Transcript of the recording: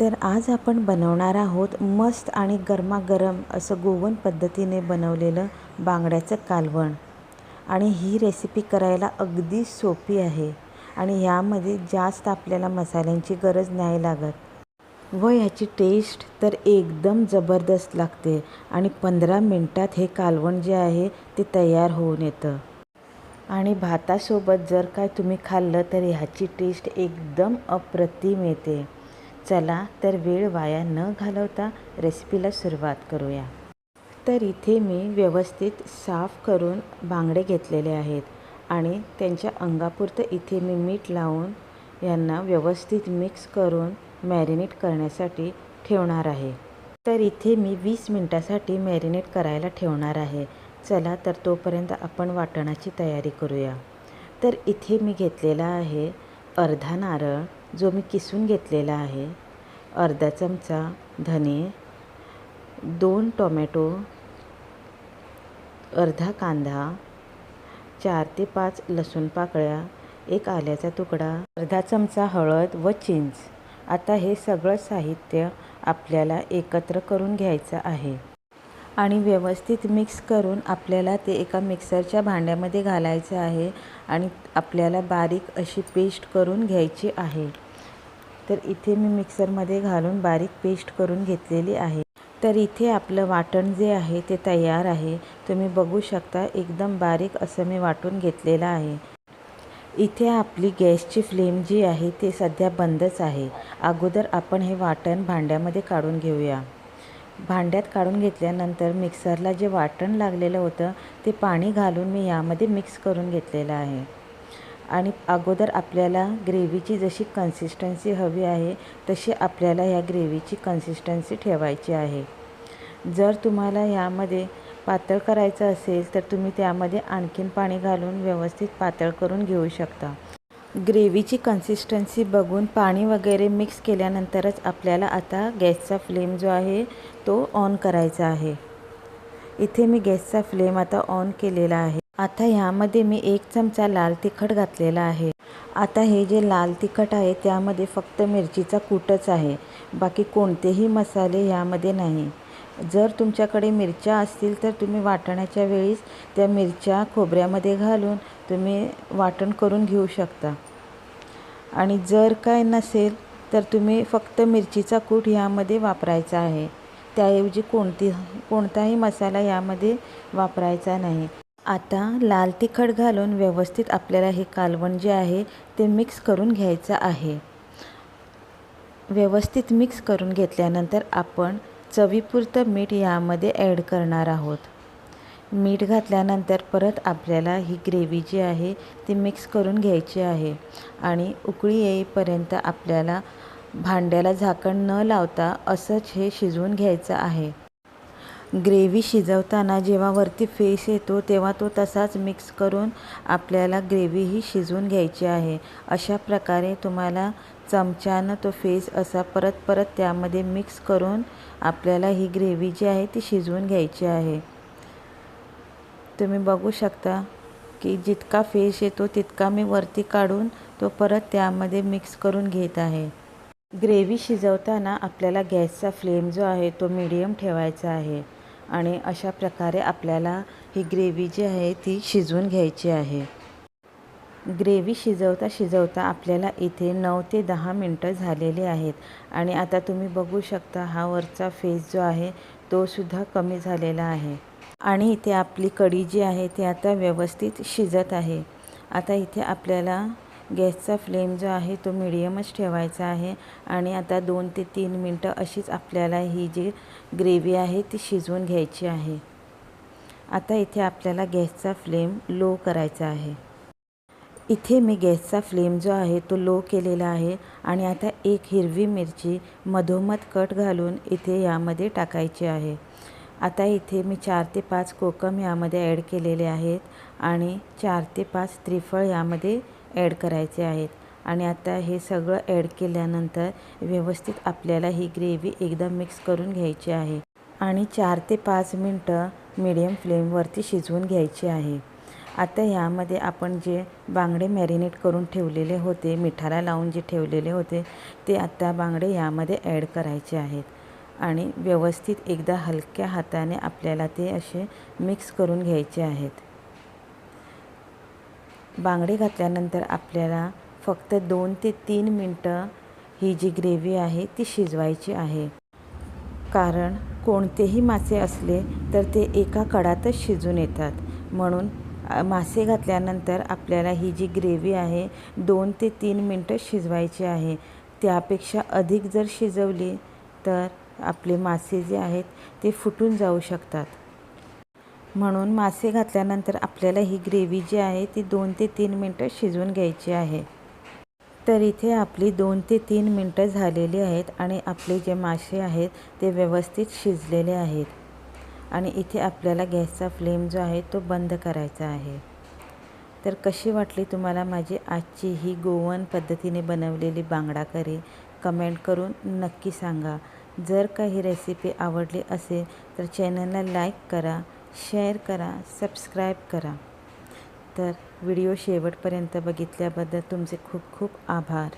तर आज आपण बनवणार आहोत मस्त आणि गरमागरम असं गोवन पद्धतीने बनवलेलं बांगड्याचं कालवण. आणि ही रेसिपी करायला अगदी सोपी आहे आणि ह्यामध्ये जास्त आपल्याला मसाल्यांची गरज नाही लागत. व ह्याची टेस्ट तर एकदम जबरदस्त लागते आणि पंधरा मिनटात हे कालवण जे आहे ते तयार होऊन येतं. आणि भातासोबत जर काय तुम्ही खाल्लं तर ह्याची टेस्ट एकदम अप्रतिम येते. चला तर वेळ वाया न घालवता रेसिपीला सुरुवात करूया. तर इथे मी व्यवस्थित साफ करून बांगडे घेतलेले आहेत आणि त्यांच्या अंगापुरतं इथे मी मीठ लावून यांना व्यवस्थित मिक्स करून मॅरिनेट करण्यासाठी ठेवणार आहे. तर इथे मी वीस मिनटासाठी मॅरिनेट करायला ठेवणार आहे. चला तर तोपर्यंत आपण वाटणाची तयारी करूया. तर इथे मी घेतलेला आहे अर्धा नारळ जो मी किसून घेतलेला आहे. अर्धा चमचा धने दोन टोमॅटो अर्धा कांदा चार ते पाच लसूण पाकळ्या एक आल्याचा तुकडा अर्धा चमचा हळद व चिंच. आता हे सगळं साहित्य आपल्याला एकत्र करून घ्यायचं आहे. आणि व्यवस्थित मिक्स करून आपल्याला ते एका मिक्सरच्या भांड्यामध्ये घालायचं आहे आणि आपल्याला बारीक अशी पेस्ट करून घ्यायची आहे. तर इथे मी मिक्सरमध्ये घालून बारीक पेस्ट करून घेतलेली आहे. तर इथे आपलं वाटण जे आहे ते तयार आहे. तुम्ही बघू शकता एकदम बारीक असं मी वाटून घेतलेलं आहे. इथे आपली गॅसची फ्लेम जी आहे ते सध्या बंदच आहे. अगोदर आपण हे वाटण भांड्यामध्ये काढून घेऊया. भांड्यात काढून घेतल्यानंतर मिक्सरला जे वाटण लागलेलं होतं ते पाणी घालून मी यामध्ये मिक्स करून घेतलेलं आहे. आणि अगोदर आपल्याला ग्रेव्हीची जशी कन्सिस्टन्सी हवी आहे तशी आपल्याला या ग्रेव्हीची कन्सिस्टन्सी ठेवायची आहे. जर तुम्हाला यामध्ये पातळ करायचं असेल तर तुम्ही त्यामध्ये आणखीन पाणी घालून व्यवस्थित पातळ करून घेऊ शकता. ग्रेव्हीची कन्सिस्टन्सी बघून पाणी वगैरे मिक्स केल्यानंतरच आपल्याला आता गॅसचा फ्लेम जो आहे तो ऑन करायचा आहे. इथे मी गॅसचा फ्लेम आता ऑन केलेला आहे. आता ह्यामध्ये मी एक चमचा लाल तिखट घातलेला आहे. आता हे जे लाल तिखट आहे त्यामध्ये फक्त मिरचीचा कूटच आहे. बाकी कोणतेही मसाले ह्यामध्ये नाही. जर तुमच्याकडे मिरच्या असतील तर तुम्ही वाटण्याच्या वेळीस त्या मिरच्या खोबऱ्यामध्ये घालून तुम्ही वाटण करून घेऊ शकता. आणि जर काय नसेल तर तुम्ही फक्त मिरचीचा कूट ह्यामध्ये वापरायचा आहे. त्याऐवजी कोणती कोणताही मसाला यामध्ये वापरायचा नाही. आता लाल तिखट घालून व्यवस्थित आपल्याला हे कालवण जे आहे ते मिक्स करून घ्यायचं आहे. व्यवस्थित मिक्स करून घेतल्यानंतर आपण चवीपुरतं मीठ यामध्ये ॲड करणार आहोत. मीठ घातल्यानंतर परत आपल्याला ही ग्रेव्ही जी आहे ती मिक्स करून घ्यायची आहे आणि उकळी येईपर्यंत आपल्याला भांड्याला झाकण न लावता असंच हे शिजवून घ्यायचं आहे. ग्रेव्ही शिजवताना जेव्हा वरती फेस येतो तेव्हा तो तसाच मिक्स करून आपल्याला ग्रेव्ही ही शिजवून घ्यायची आहे. अशा प्रकारे तुम्हाला चमच्यानं तो फेस असा परत परत त्यामध्ये मिक्स करून आपल्याला ही ग्रेव्ही जी आहे ती शिजवून घ्यायची आहे. तुम्ही बघू शकता की जितका फेस येतो तितका मी वरती काढून तो परत त्यामध्ये मिक्स करून घेत आहे. ग्रेव्ही शिजवताना आपल्याला गॅसचा फ्लेम जो आहे तो मीडियम ठेवायचा आहे. आणि अशा प्रकारे आपल्याला ही ग्रेव्ही जी आहे ती शिजवून घ्यायची आहे. ग्रेव्ही शिजवता शिजवता आपल्याला इथे नऊ ते दहा मिनटं झालेले आहेत. आणि आता तुम्ही बघू शकता हा वरचा फेस जो आहे तो सुद्धा कमी झालेला आहे. आणि इथे आपली कढी जी आहे ती आता व्यवस्थित शिजत आहे. आता इथे आपल्याला गॅसचा फ्लेम जो आहे तो मिडियमच ठेवायचा आहे. आणि आता दोन ते तीन मिनटं अशीच आपल्याला ही जी ग्रेव्ही आहे ती शिजवून घ्यायची आहे. आता इथे आपल्याला गॅसचा फ्लेम लो करायचा आहे. इथे मी गॅसचा फ्लेम जो आहे तो लो केलेला आहे. आणि आता एक हिरवी मिरची मधोमध कट घालून इथे यामध्ये टाकायची आहे. आता इथे मी चार ते पाच कोकम यामध्ये ॲड केलेले आहेत. आणि चार ते पाच त्रिफळ यामध्ये ॲड करायचे आहेत. आणि आता हे सगळं ॲड केल्यानंतर व्यवस्थित आपल्याला ही ग्रेव्ही एकदम मिक्स करून घ्यायची आहे. आणि चार ते पाच मिनटं मिडियम फ्लेमवरती शिजवून घ्यायची आहे. आता ह्यामध्ये आपण जे बांगडे मॅरिनेट करून ठेवलेले होते मिठाला लावून जे ठेवलेले होते ते आता बांगडे ह्यामध्ये ॲड करायचे आहेत. आणि व्यवस्थित एकदा हलक्या हाताने आपल्याला ते असे मिक्स करून घ्यायचे आहेत. बांगडे घातल्यानंतर आपल्याला फक्त दोन ते तीन मिनटं ही जी ग्रेव्ही आहे ती शिजवायची आहे. कारण कोणतेही मासे असले तर ते एका कडातच शिजून येतात. म्हणून मासे घातल्यानंतर आपल्याला ही जी ग्रेव्ही आहे दोन ते तीन मिनटं शिजवायची आहे. त्यापेक्षा अधिक जर शिजवली तर आपले मासे जे आहेत ते फुटून जाऊ शकतात. म्हणून मासे घातल्यानंतर आपल्याला ही ग्रेव्ही जी आहे ती दोन ते तीन मिनटं शिजवून घ्यायची आहे. तर इथे आपली दोन ते तीन मिनटं झालेली आहेत आणि आपले जे मासे आहेत ते व्यवस्थित शिजलेले आहेत. आणि इथे आपल्याला गॅसचा फ्लेम जो आहे तो बंद करायचा आहे. तर कशी वाटली तुम्हाला माझी आजची ही गोवन पद्धतीने बनवलेली बांगडा करी? कमेंट करून नक्की सांगा. जर का ही रेसिपी आवडली असेल तर चॅनलला लाईक करा. शेअर करा सबस्क्राईब करा. तर व्हिडिओ शेवटपर्यंत बघितल्याबद्दल तुमचे खूप खूप आभार.